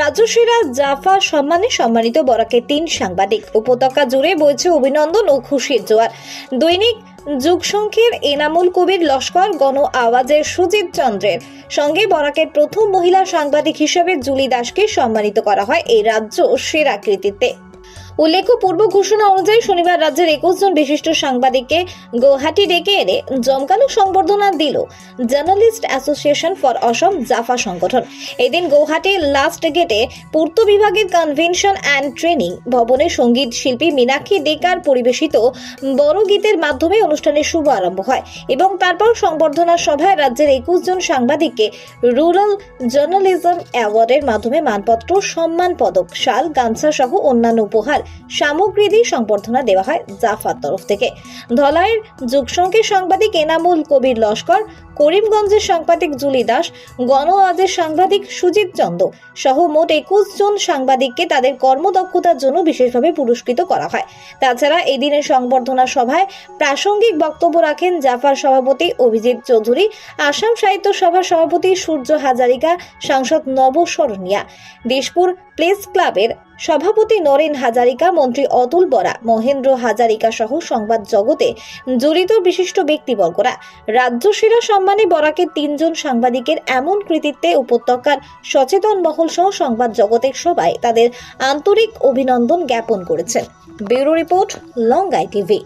রাজস্বীরা জাফা সম্মানে সম্মানিত বরাকে তিন সাংবাদিক। উপত্যকা জুড়ে বইছে অভিনন্দন ও খুশির জোয়ার। দৈনিক যুগসংখ্যের এনামুল কবির লস্কর গণ আওয়াজের সুজিত চন্দ্রের। সঙ্গে বরাকের প্রথম মহিলা সাংবাদিক হিসেবে জুলি দাসকে সম্মানিত করা হয় এই রাজ্য সেরা কৃতিত্বে। উল্লেখ্য, পূর্ব ঘোষণা অনুযায়ী শনিবার রাজ্যের একুশ জন বিশিষ্ট সাংবাদিককে গৌহাটি ডেকে এনে জমকালো সংবর্ধনা দিল journalist association for Assam JAFA সংগঠন। এদিন গৌহাটির লাস্ট গেটে পূর্ত বিভাগের কনভেনশন অ্যান্ড ট্রেনিং ভবনে সংগীত শিল্পী মীনাক্ষী ডেকার পরিবেশিত বড় গীতের মাধ্যমে অনুষ্ঠানের শুভ আরম্ভ হয় এবং তারপর সংবর্ধনা সভায় রাজ্যের একুশ জন সাংবাদিককে রুরাল জার্নালিজম অ্যাওয়ার্ডের মাধ্যমে মানপত্র, সম্মান পদক, শাল, গামছা সহ অন্যান্য উপহার সামগ্রী দিয়ে সংবর্ধনা দেওয়া হয় জাফার তরফ থেকে। ধলাইয়ের যুগসংঘের সাংবাদিক এনামুল কবির লস্কর করিমগঞ্জের সাংবাদিক জুলি দাস, গণ সাংবাদিক সুজিত চন্দ সহ মোট একুশ জন সাংবাদিককে তাদের কর্মদক্ষতার জন্য বিশেষভাবে পুরস্কৃত করা হয়। তাছাড়া এই দিনের সংবর্ধনা সভায় প্রাসঙ্গিক বক্তব্য রাখেন জাফার সভাপতি অভিজিৎ চৌধুরী, আসাম সাহিত্য সভার সভাপতি সূর্য হাজারিকা, সাংসদ নব শরণিয়া, দেশপুর প্লেস ক্লাবের সভাপতি নরেন হাজারিকা, মন্ত্রী অতুল বরা, মহেন্দ্র হাজারিকা সহ সংবাদ জগতে জড়িত বিশিষ্ট ব্যক্তিবর্গরা। রাজ্য সেরা সম্মানে বরাকের তিনজন সাংবাদিকের এমন কৃতিত্বে উপত্যকার সচেতন মহল সহ সংবাদ জগতের সবাই তাদের আন্তরিক অভিনন্দন জ্ঞাপন করেছেন। Bureau report long I TV.